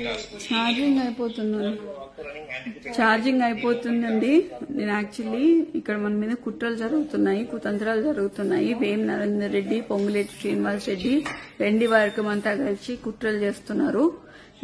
Charging అయిపోతుందండి. Charging అయిపోతుందండి. నేను యాక్చువల్లీ ఇక్కడ మన మీద కుట్రలు జరుగుతున్నాయి కుతంత్రాలు జరుగుతున్నాయి. వేం నరేందర్ రెడ్డి పొంగులేటి శ్రీనివాస్ రెడ్డి వెండి వర్గం అంతా కలిసి కుట్రలు చేస్తున్నారు.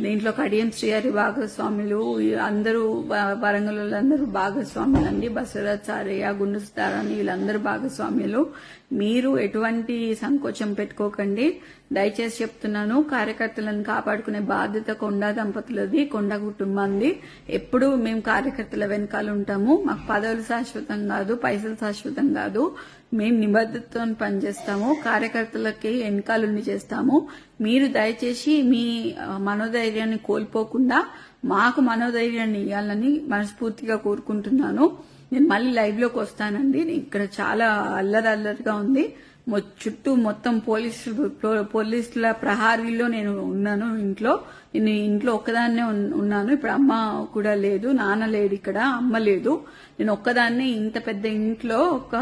దీంట్లో కడియం శ్రీహరి భాగస్వాములు అందరూ వరంగల్ వరంగల్ అందరూ భాగస్వాములు అండి బసవరాచార్య గుండు సుతారాని వీళ్ళందరూ భాగస్వాములు. మీరు ఎటువంటి సంకోచం పెట్టుకోకండి. దయచేసి చెప్తున్నాను కార్యకర్తలను కాపాడుకునే బాధ్యత కొండా దంపతులది కొండ కుటుంబాన్ని ఎప్పుడు మేము కార్యకర్తల వెనకాల ఉంటాము. మాకు పదవులు శాశ్వతం కాదు పైసలు శాశ్వతం కాదు. మేము నిబద్ధతతో పనిచేస్తాము కార్యకర్తలకి ఎన్నికలుండి చేస్తాము. మీరు దయచేసి మీ మనోధైర్యాన్ని కోల్పోకుండా మాకు మనోధైర్యాన్ని ఇవ్వాలని మనస్ఫూర్తిగా కోరుకుంటున్నాను. నేను మళ్ళీ లైవ్లోకి వస్తానండి. ఇక్కడ చాలా అల్లరి అల్లరిగా ఉంది చుట్టూ మొత్తం పోలీసు పోలీసుల ప్రహారీలో నేను ఉన్నాను ఇంట్లో. నేను ఇంట్లో ఒక్కదాన్నే ఉన్- ఉన్నాను. ఇప్పుడు అమ్మ కూడా లేదు నాన్న లేడు ఇక్కడ అమ్మ లేదు. నేను ఒక్కదాన్నే ఇంత పెద్ద ఇంట్లో ఒక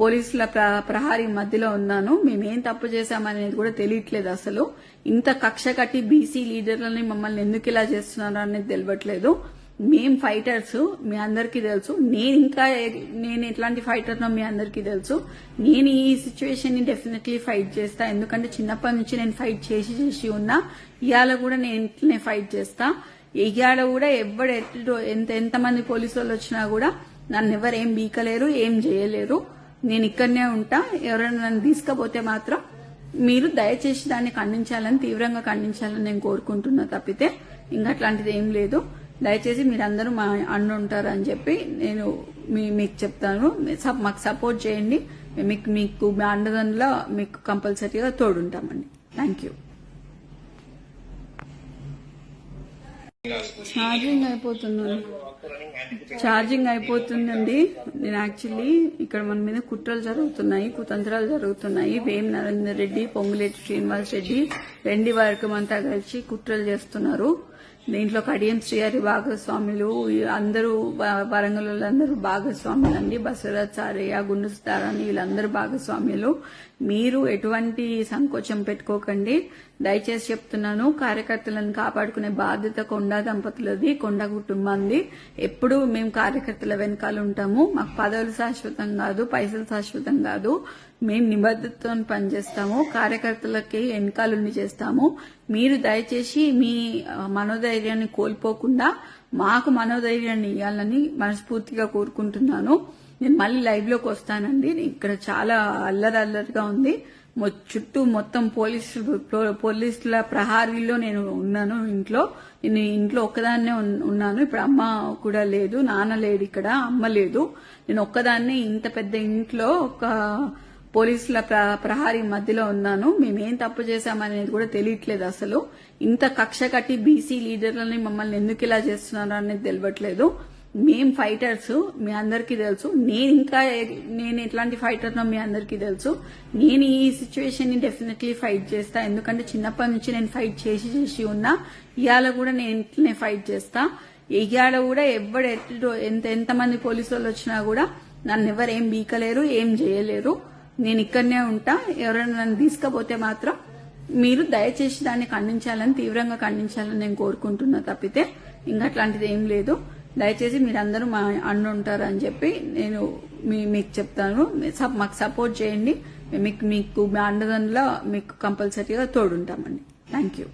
పోలీసుల ప్ర- ప్రహారీ మధ్యలో ఉన్నాను. మేమేం తప్పు చేశామనేది కూడా తెలియట్లేదు అసలు. ఇంత కక్ష కట్టి బీసీ లీడర్లని మమ్మల్ని ఎందుకు ఇలా చేస్తున్నారు అనేది తెలియట్లేదు మేం ఫైటర్స్ మీ అందరికీ తెలుసు. నేను ఇంకా నేను ఎట్లాంటి ఫైటర్నో మీ అందరికీ తెలుసు. నేను ఈ సిచ్యువేషన్ని డెఫినెట్లీ ఫైట్ చేస్తా. ఎందుకంటే చిన్నప్పటి నుంచి నేను ఫైట్ చేసి చేసి ఉన్నా. ఇవాళ కూడా నేను ఇంట్లోనే ఫైట్ చేస్తా. ఇవాళ కూడా ఎవడు ఎంత ఎంతమంది పోలీసు వాళ్ళు వచ్చినా కూడా నన్ను ఎవరు ఏం బీకలేరు ఏం చేయలేరు. నేను ఇక్కడనే ఉంటా. ఎవరైనా నన్ను తీసుకపోతే మాత్రం మీరు దయచేసి దాన్ని ఖండించాలని తీవ్రంగా ఖండించాలని నేను కోరుకుంటున్నా తప్పితే ఇంకా అట్లాంటిది ఏం లేదు. దయచేసి మీరందరూ మా అన్న ఉంటారు అని చెప్పి నేను మీ- మీకు చెప్తాను. సప్- మాకు సపోర్ట్ చేయండి. మీకు మీకు మీ అండదండలో మీకు కంపల్సరీగా తోడుంటామండి. Thank you. ఛార్జింగ్ అయిపోతున్నాను ఛార్జింగ్ అయిపోతుందండి. నేను యాక్చువల్లీ ఇక్కడ మన మీద కుట్రలు జరుగుతున్నాయి కుతంత్రాలు జరుగుతున్నాయి. వేం నరేందర్ రెడ్డి పొంగులేటి శ్రీనివాస్ రెడ్డి వెండి వర్గం అంతా కలిసి కుట్రలు చేస్తున్నారు. దీంట్లో కడియం శ్రీహరి భాగస్వాములు అందరూ వరంగల్ అందరూ భాగస్వాములు అండి బసవరాజ్ గుండు సుతారాని వీళ్ళందరూ భాగస్వాములు. మీరు ఎటువంటి సంకోచం పెట్టుకోకండి. దయచేసి చెప్తున్నాను కార్యకర్తలను కాపాడుకునే బాధ్యత కొండ దంపతులది కొండ కుటుంబంది. ఎప్పుడు మేము కార్యకర్తల వెనకాల ఉంటాము. మాకు పదవులు శాశ్వతం కాదు పైసలు శాశ్వతం కాదు. మేము నిబద్ధతతో పనిచేస్తాము కార్యకర్తలకి వెనకాలని చేస్తాము. మీరు దయచేసి మీ మనోధైర్యాన్ని కోల్పోకుండా మాకు మనోధైర్యాన్ని ఇవ్వాలని మనస్ఫూర్తిగా కోరుకుంటున్నాను. నేను మళ్ళీ లైవ్లోకి వస్తానండి. ఇక్కడ చాలా అల్లరి అల్లరిగా ఉంది చుట్టూ మొత్తం పోలీసు పోలీసుల ప్రహారీలో నేను ఉన్నాను ఇంట్లో. నేను ఇంట్లో ఒక్కదాన్నే ఉన్నాను. ఇప్పుడు అమ్మ కూడా లేదు నాన్న లేడు ఇక్కడ అమ్మ లేదు. నేను ఒక్కదాన్నే ఇంత పెద్ద ఇంట్లో ఒక పోలీసుల ప్ర- ప్రహారీ మధ్యలో ఉన్నాను. మేమేం తప్పు చేశామనేది కూడా తెలియట్లేదు అసలు. ఇంత కక్ష కట్టి బీసీ లీడర్లని మమ్మల్ని ఎందుకు ఇలా చేస్తున్నారు అనేది తెలియట్లేదు మేం ఫైటర్స్ మీ అందరికీ తెలుసు. నేను ఇంకా నేను ఎట్లాంటి ఫైటర్నో మీ అందరికీ తెలుసు. నేను ఈ సిచ్యువేషన్ని డెఫినెట్లీ ఫైట్ చేస్తా. ఎందుకంటే చిన్నప్పటి నుంచి నేను ఫైట్ చేసి చేసి ఉన్నా. ఇవాళ కూడా నేను ఇంట్లోనే ఫైట్ చేస్తా. ఇవాళ కూడా ఎవడు ఎంత ఎంతమంది పోలీసు వాళ్ళు వచ్చినా కూడా నన్ను ఎవరు ఏం బీకలేరు ఏం చేయలేరు. నేను ఇక్కడనే ఉంటా. ఎవరైనా నన్ను తీసుకపోతే మాత్రం మీరు దయచేసి దాన్ని ఖండించాలని తీవ్రంగా ఖండించాలని నేను కోరుకుంటున్నా తప్పితే ఇంకా అట్లాంటిది ఏం లేదు. దయచేసి మీరందరూ మా అన్న ఉంటారు అని చెప్పి నేను మీ- మీకు చెప్తాను. సప్- మాకు సపోర్ట్ చేయండి. మీకు మీకు మా అండదండలో మీకు కంపల్సరీగా తోడుంటామండి. Thank you.